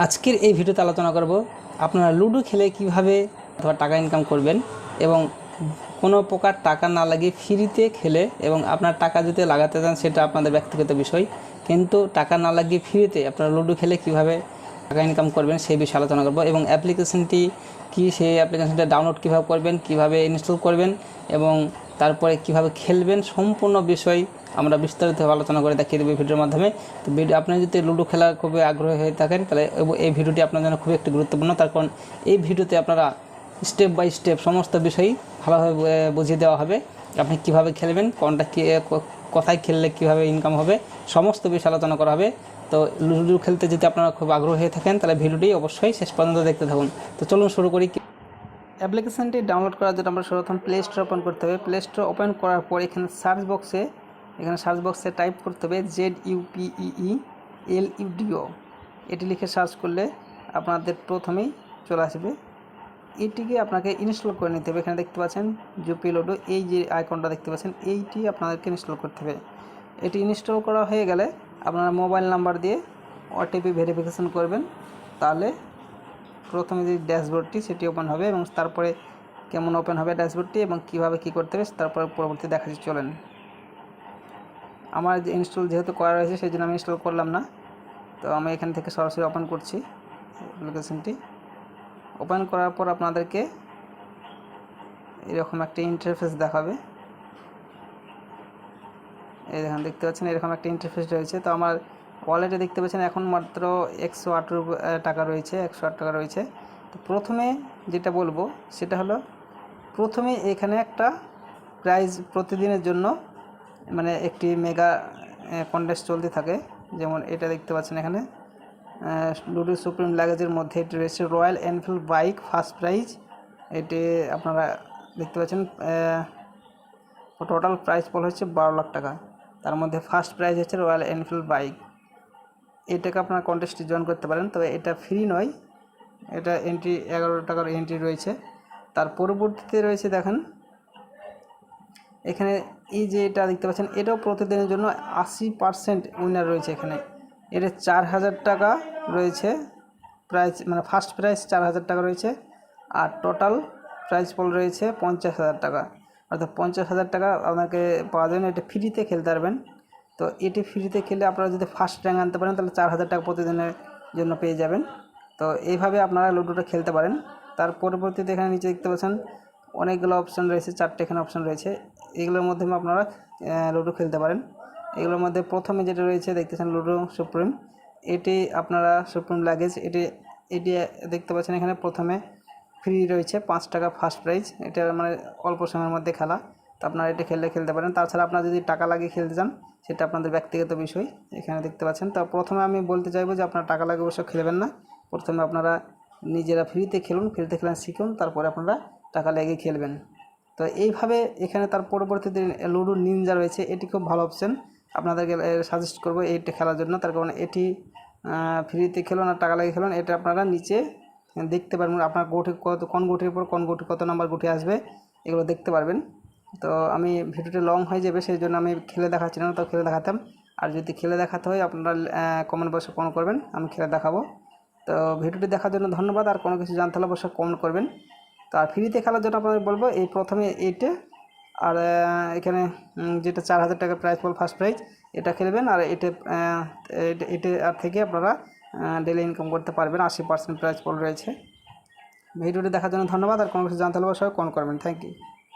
আজকের এই ভিডিওতে আলোচনা করব আপনারা লুডো খেলে কীভাবে অথবা টাকা ইনকাম করবেন এবং কোনো প্রকার টাকা না লাগিয়ে ফ্রিতে খেলে এবং আপনার টাকা যদি লাগাতে চান সেটা আপনাদের ব্যক্তিগত বিষয়। কিন্তু টাকা না লাগিয়ে ফ্রিতে আপনারা লুডো খেলে কীভাবে টাকা ইনকাম করবেন সেই বিষয়ে আলোচনা করব এবং অ্যাপ্লিকেশনটি কি সেই অ্যাপ্লিকেশনটা ডাউনলোড কীভাবে করবেন, কীভাবে ইনস্টল করবেন এবং তারপরে কীভাবে খেলবেন সম্পূর্ণ বিষয় আমরা বিস্তারিতভাবে আলোচনা করে দেখিয়ে দেবো ভিডিওর মাধ্যমে। তো ভিডিও আপনি যদি লুডো খেলার খুবই আগ্রহী হয়ে থাকেন, তাহলে এই ভিডিওটি আপনার জন্য খুবই একটি গুরুত্বপূর্ণ। তার কারণ এই ভিডিওতে আপনারা স্টেপ বাই স্টেপ সমস্ত বিষয়ই ভালোভাবে বুঝিয়ে দেওয়া হবে। আপনি কীভাবে খেলবেন, কোনটা ক- কোথায় খেললে কীভাবে ইনকাম হবে, সমস্ত বিষয় আলোচনা করা হবে। তো লুডো খেলতে যদি আপনারা খুব আগ্রহী হয়ে থাকেন, তাহলে ভিডিওটি অবশ্যই শেষ পর্যন্ত দেখতে থাকুন। তো চলুন শুরু করি। অ্যাপ্লিকেশানটি ডাউনলোড করার জন্য আমরা সর্বপ্রথম প্লে স্টোর ওপেন করতে হবে। প্লে স্টোর ওপেন করার পর এখানে সার্চ বক্সে এখানে সার্চ বক্সে টাইপ করতে হবে জেড ইউপিইই এল ইউডিও এটি লিখে সার্চ করলে আপনাদের প্রথমেই চলে আসবে। এটিকে আপনাকে ইনস্টল করে নিতে হবে। এখানে দেখতে পাচ্ছেন জুপি লোডো এই যে আইকনটা দেখতে পাচ্ছেন, এইটি আপনাদেরকে ইনস্টল করতে হবে। এটি ইনস্টল করা হয়ে গেলে আপনারা মোবাইল নাম্বার দিয়ে ওটিপি ভেরিফিকেশন করবেন। তাহলে প্রথমে যে ড্যাশবোর্ডটি সেটি ওপেন হবে এবং তারপরে কেমন ওপেন হবে ড্যাশবোর্ডটি এবং কীভাবে কি করতে হবে তারপরে পরবর্তী দেখাচ্ছি, চলেন। আমার যে ইনস্টল যেহেতু করা রয়েছে সেই জন্য আমি ইনস্টল করলাম না। তো আমি এখান থেকে সরাসরি ওপেন করছি অ্যাপ্লিকেশনটি ওপেন করার পর আপনাদেরকে এরকম একটা ইন্টারফেস দেখাবে। এই দেখেন, দেখতে পাচ্ছেন এরকম একটা ইন্টারফেস রয়েছে। তো আমার ওয়ালেটে দেখতে পাচ্ছেন এখন মাত্র একশো আট টাকা রয়েছে, একশো আট টাকা রয়েছে। তো প্রথমে যেটা বলব, সেটা হলো প্রথমে এখানে একটা প্রাইজ প্রতিদিনের জন্য মানে একটি মেগা কন্টেস্ট চলতে থাকে। যেমন এটা দেখতে পাচ্ছেন এখানে। লুডো সুপ্রিম লাগেজের মধ্যে এটি রয়েছে Royal Enfield bike first prize এটি আপনারা দেখতে পাচ্ছেন টোটাল প্রাইস পড়ে হচ্ছে বারো লাখ টাকা। তার মধ্যে ফার্স্ট প্রাইজ হচ্ছে রয়্যাল এনফিল্ড বাইক এটাকে আপনারা কন্টেস্টে জয়েন করতে পারেন, তবে এটা ফ্রি নয়। এটা এন্ট্রি এগারো টাকার এন্ট্রি রয়েছে। তার পরবর্তীতে রয়েছে দেখেন, এখানে এই যে এটা দেখতে পাচ্ছেন, এটাও প্রতিদিনের জন্য আশি পার্সেন্ট উইনার রয়েছে এখানে। এটা চার হাজার টাকা রয়েছে প্রাইস মানে ফার্স্ট প্রাইস চার হাজার টাকা রয়েছে, আর টোটাল প্রাইস পল রয়েছে পঞ্চাশ হাজার টাকা। অর্থাৎ পঞ্চাশ হাজার টাকা আপনাকে পাওয়া যাবে এটা ফ্রিতে খেলতে পারবেন। তো এটি ফ্রিতে খেলে আপনারা যদি ফার্স্ট র্যাঙ্ক আনতে পারেন, তাহলে চার হাজার টাকা প্রতিদিনের জন্য পেয়ে যাবেন। তো এইভাবে আপনারা লুডোটা খেলতে পারেন। তার পরবর্তীতে এখানে নিচে দেখতে পাচ্ছেন, অনেকগুলো অপশান রয়েছে চারটে এখানে অপশান রয়েছে। এগুলোর মাধ্যমে আপনারা লুডো খেলতে পারেন। এগুলোর মধ্যে প্রথমে যেটা রয়েছে, দেখতেছেন লুডো সুপ্রিম। এটি আপনারা সুপ্রিম লাগেজ, এটি এটি দেখতে পাচ্ছেন এখানে প্রথমে ফ্রি রয়েছে, পাঁচ টাকা ফার্স্ট প্রাইজ। এটা মানে অল্প সময়ের মধ্যে খেলা। তো আপনারা এটা খেললে খেলতে পারেন। তাছাড়া আপনারা যদি টাকা লাগিয়ে খেলতে চান, সেটা আপনাদের ব্যক্তিগত বিষয়, এখানে দেখতে পাচ্ছেন। তো প্রথমে আমি বলতে চাইব যে আপনারা টাকা লাগিয়ে অবশ্য খেলবেন না। প্রথমে আপনারা নিজেরা ফ্রিতে খেলুন ফ্রিতে খেলেন শিখুন, তারপরে আপনারা টাকা লাগিয়ে খেলবেন। তো এইভাবে এখানে তার পরবর্তীতে লুডো নিনজা রয়েছে, এটি খুব ভালো অপশন আপনাদেরকে সাজেস্ট করব এইটা খেলার জন্য। তার কারণ এটি ফ্রিতে খেলুন আর টাকা লাগিয়ে খেলুন, এটা আপনারা নিচে দেখতে পারবেন। আপনার গোটি কত, কোন গোটির পর কোন গোটি কত নাম্বার গোটি আসবে, এগুলো দেখতে পারবেন। তো আমি ভিডিওটি লং হয়ে যাবে সেই জন্য আমি খেলে দেখাচ্ছি না, তো খেলে দেখাতাম। আর যদি খেলে দেখাতে হয়, আপনারা কমেন্ট বক্সে কমেন্ট করবেন, আমি খেলে দেখাবো। তো ভিডিওটি দেখার জন্য ধন্যবাদ, আর কোনো কিছু জানতে হলে অবশ্যই কমেন্ট করবেন। তো আর ফ্রিতে খেলার জন্য আপনাদের বলব, এই প্রথমে এইটে আর এখানে যেটা চার হাজার টাকা প্রাইজ বল ফার্স্ট প্রাইজ এটা খেলবেন। আর এটা এটা আর থেকে আপনারা ডেলি ইনকাম করতে পারবেন, আশি পার্সেন্ট প্রাইজ বল রয়েছে। ভিডিওটি দেখার জন্য ধন্যবাদ, আর কোনো কিছু জানতে হলে অবশ্যই কমেন্ট করবেন। Thank you